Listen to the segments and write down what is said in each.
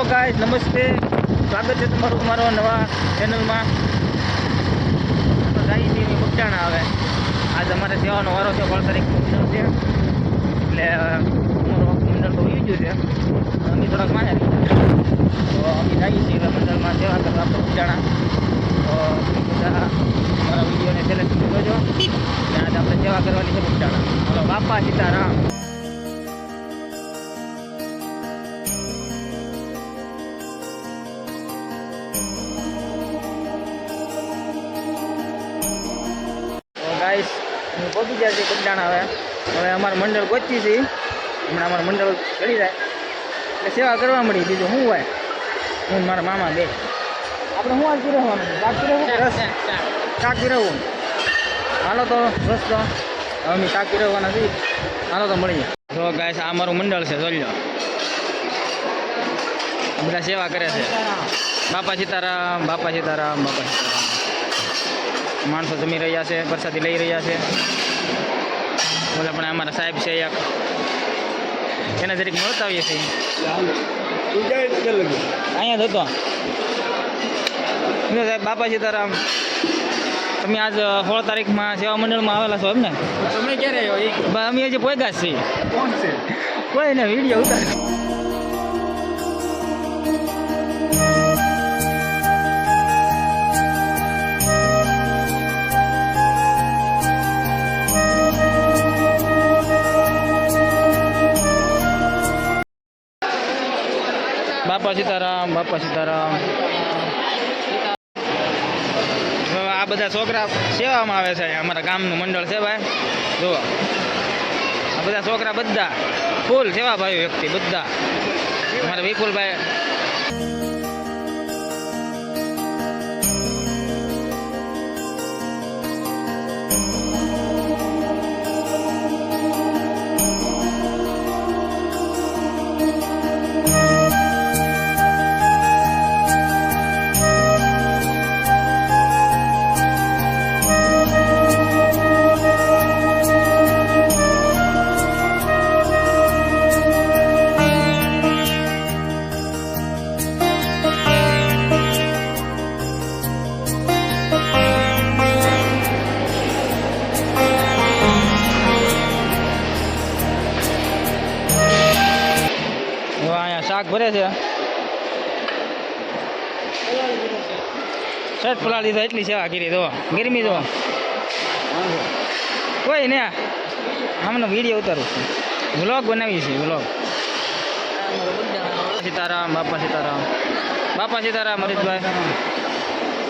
Hello ગાય નમસ્તે. સ્વાગત છે તમારું મારો નવા ચેનલમાં ગાઈ છે બગડાણા આવે. આજ અમારે સેવાનો વારો છે, વળ તારીખ છે. એટલે અમારું આખું મંડળ તો ઉઈ ગયું છે. અમે થોડાક માને તો અમે જઈએ છીએ મંડળમાં સેવા કરવા ઉપચાણા તો બધા અમારા વિડીયોને છેલ્લે જોજો અને આજે આપણે સેવા કરવાની છે ઉપચાણા હલો બાપા સીતારામ. ગયા છે બગડાણા હવે હવે અમારું મંડળ ગોચી છે. હમણાં અમારું મંડળ ચડી જાય. એટલે સેવા કરવા મળી. બીજું શું હોય? હું મારા મામા બે. આપણે શું આજ પીરવવાનું શાક પીરવવું રસ? શાક પીરવવું હાલો તો રસ તો. હવે અમે શાક પીરવવાના છીએ. હાલો તો મળીએ. જો ગાય આ અમારું મંડળ છે જોઈ લો. બધા સેવા કરે છે. બાપા સીતારામ બાપા સીતારામ બાપા સીતારામ. માણસો જમી રહ્યા છે પ્રસાદી લઈ રહ્યા છે. ઓલા પણ અમારા સાહેબ છે એક. એને જરીક મળતા આવીએ છીએ. અહીંયા જ હતો. સાહેબ બાપા સીતારામ તમે આજ સોળ તારીખમાં સેવા મંડળમાં આવેલા છો એમ ને તમે ક્યારે અમે હજી પોઈગા જ છીએ. કોણ છે? કોઈ ને વીડિયો ઉતાર. સીતારામ, બાપા સીતારામ. આ બધા છોકરા સેવામાં આવે છે અમારા ગામનું મંડળ છે ભાઈ. જુઓ. આ બધા છોકરા બધા ફૂલ સેવા ભાઈ વ્યક્તિ બધા. અમારા વિપુલભાઈ શર્ટ પલા લીધા એટલી સેવા કરી દો. ગરમી દો કોઈ ને. આમનો વીડિયો ઉતારું છું. વ્લોગ બનાવી છે વ્લોગ સીતારામ, બાપા સીતારામ. બાપા સીતારામ, હરેશભાઈ.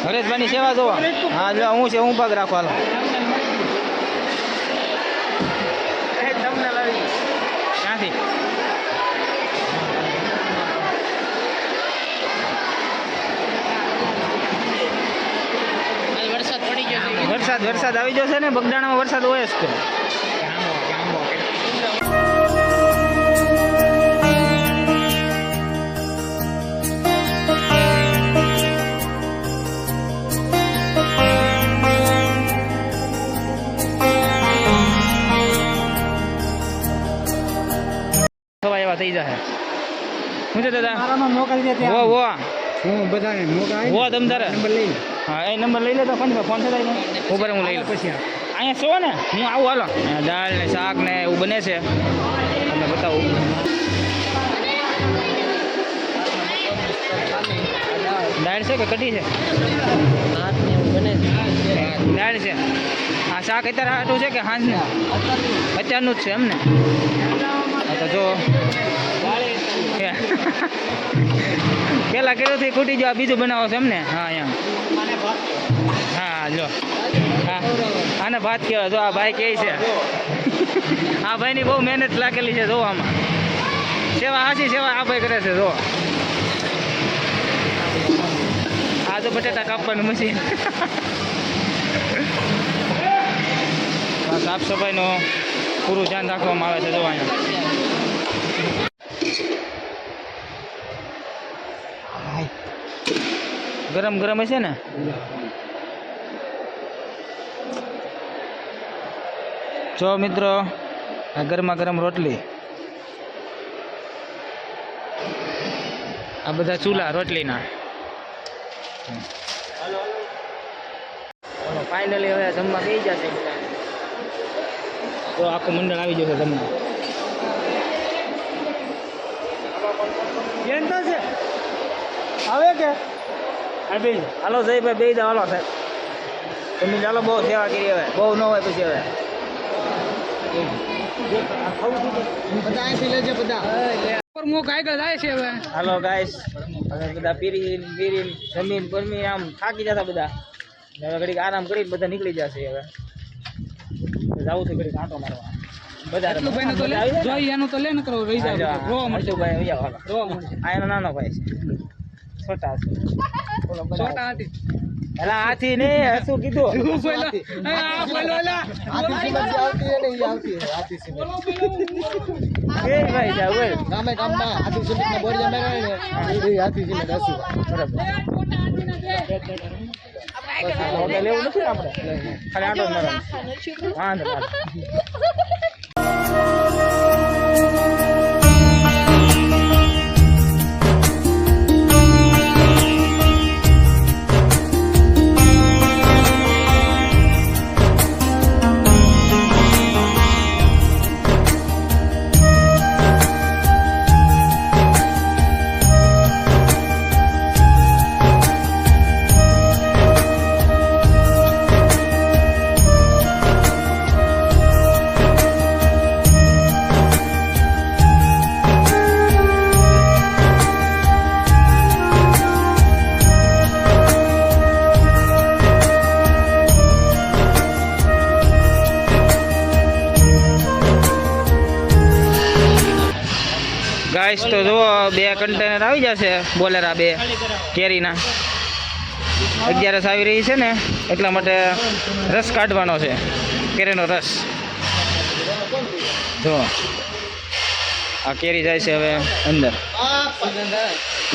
હરેશભાઈની સેવા જોવા. હા, જો, હું છે, હું પગ રાખો ગયો વરસાદ આવી જશે ને બગદાણામાં વરસાદ હોય જ એવા થઈ જશે શું છે દાદા? મારામાં મોકલી દે વો વો. હું બધાને મોકલા વો તમ તારે. નંબર લઈ લે. હા એ નંબર લઈ લેતા ફોન ફોન છે તારી ઉપર હું લઈ લઉં. પછી અહીંયા છો ને? હું આવું હાલો. દાળ ને શાક ને એવું બને છે. તમને બતાવું. દાળ છે કે કઢી છે? દાળ છે. આ શાક અત્યારે હાટું છે કે સાંજનું અત્યારનું જ છે એમને તો જો. પેલા કર્યું થી ખૂટી જાવ આ બીજું બનાવો છો એમને હા અહીંયા. હા જો હા. આને ભાત કહેવાય. જો આ ભાઈ કે છે. આ ભાઈની બહુ મહેનત લાગેલી છે, જો સેવા હાસી સેવા આ ભાઈ કરે છે, જો. આ તો બટેટા કાપવાનું મશીન. સાફ સફાઈનું પૂરું ધ્યાન રાખવામાં આવે છે, જો અહીંયા. ગરમ ગરમ હશે ને? જો મિત્રો આ ગરમા ગરમ રોટલી. આ બધા ચૂલા રોટલીના. ફાઇનલી હવે જમવા બેસી જશે તો આખું મંડળ આવી જશે જમવા. કેમ તો છે? આવે કે? બે હાલો જયભાઈ બે જાવ હાલો સાહેબ તમે ચાલો બહુ સેવા કરી હવે. બહુ ન હોય પછી હવે. જાય હાલો ગાઈસ બધા પીરી પીરી જમીન પરમી આમ થાકી જતા બધા. હવે ઘડીક આરામ કરી બધા નીકળી જશે હવે. જવું છે ઘડીક આંટો મારવા. બધા એનું તો લે. ન? કરો રહી મળશે ભાઈ નાનો ભાઈ છે. છોટા છે. બોલો છોટા હાથી એલા હાથી ને શું કીધું? તું બોલો. આ બોલો એલા હાથી આવતી ને આવતી હાથી સિમેન્ટ. કે ભાઈ જા બોલ ગામે ગામમાં હાથી સિમેન્ટ ના બોરિયા મેળવે ને એ હાથી સિમેન્ટ હસી. બરાબર. હોટેલ નથી આપણે? ખાલી આટો મારવાનો ગાઈસ તો જુઓ બે કન્ટેનર આવી જશે બોલેરા બે કેરીના. અગિયારસ આવી રહી છે ને એટલા માટે રસ કાઢવાનો છે કેરીનો રસ. જો આ કેરી જાય છે હવે અંદર.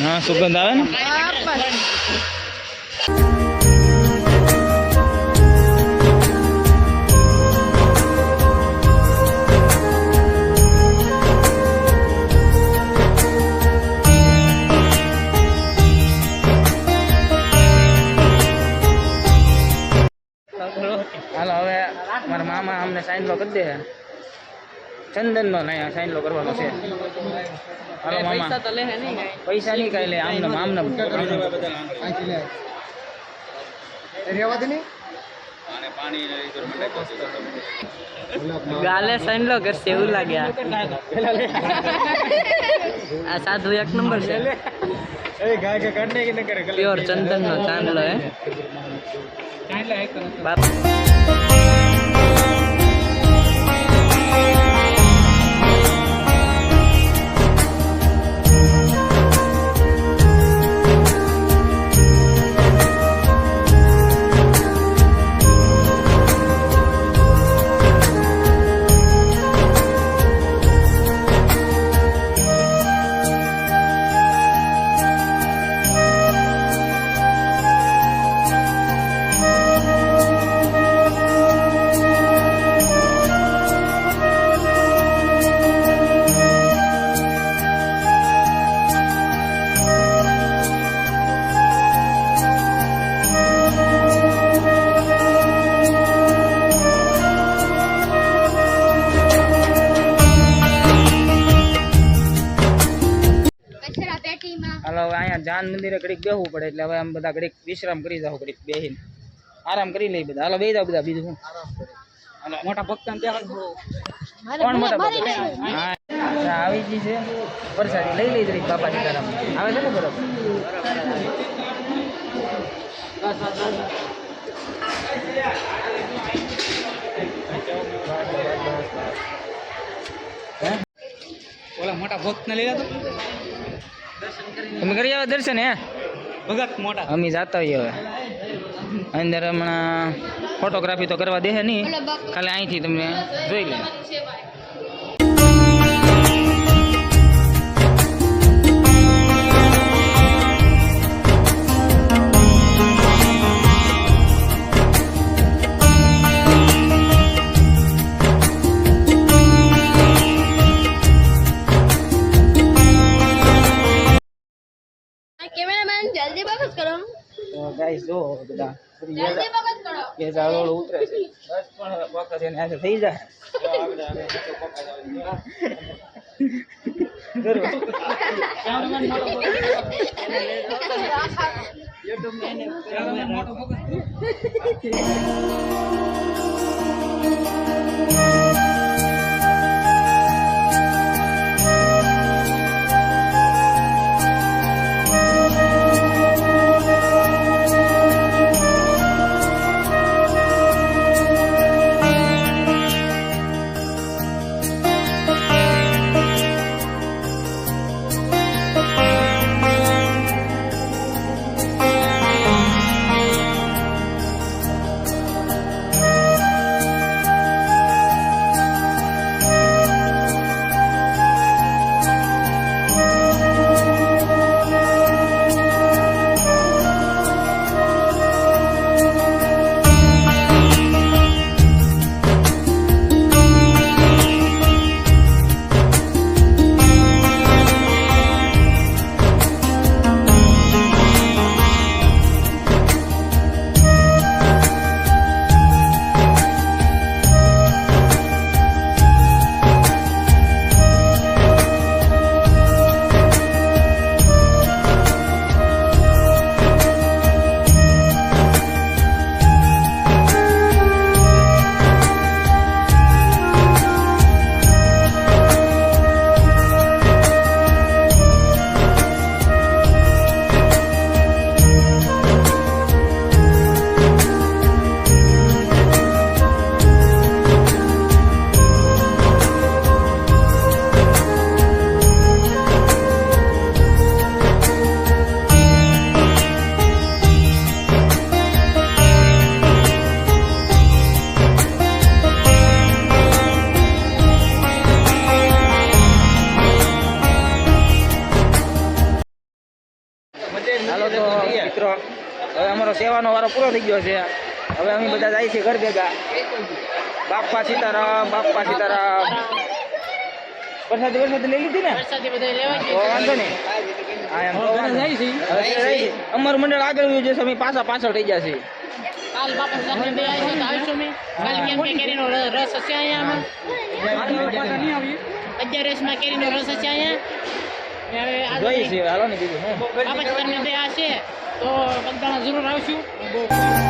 હા સુગંધ આવે ને? ચંદન નો નહીં સાઈન લો કરવાનો છે. હાલો મામા. પૈસા નહીં કઈ. લે આમને આમને. લે દે ગાલે સાઈન લો કરશે એવું લાગ્યા આ. સાધુ એક નંબર છે. એ ગાય કે કાઢને કે ન કરે પ્યોર ચંદન નો ચાંદલો હે. બાપ. હવે આમ બધા ઘડીક વિશ્રામ કરી જાઓ ઘડીક બેહીને. આરામ કરી લઈ બધા. હાલો બે જાઓ બધા બીજું શું? મોટા ભક્ત કોણ મોટા ભક્ત? આવી ગઈ છે. વરસાદી. લઈ લઈ જરીક બાપા સીતારામ આવે છે ને બરોબર? ઓલા મોટા ભક્ત ને લઈ જતો તમે કરી આવે દર્શન હે? ભગત મોટા. અમે જાતા હોઈએ હવે. અંદર હમણાં ફોટોગ્રાફી તો કરવા દે નહીં. ખાલી અહીંથી તમને જોઈ લે. બધા. રોડ ઉતરે છે. બસ પણ હવે એને આજે થઈ જાય. પૂરો થઈ ગયો છે. હવે અમે બધા જાય છે ઘર ભેગા. બાપા સીતારામ બાપા સીતારામ. વરસાદી વરસાદ લઈ લીધી ને? વાંધો નહીં. અમારું મંડળ આગળ ગયું છે અમે પાછા પાછળ થઈ ગયા છે કે કેરીનો રસ હશે અહીંયા હવે જોઈએ છે હાલો ને બીજું બાપા તમે બે હશે તો બધાના જરૂર આવશું. બહુ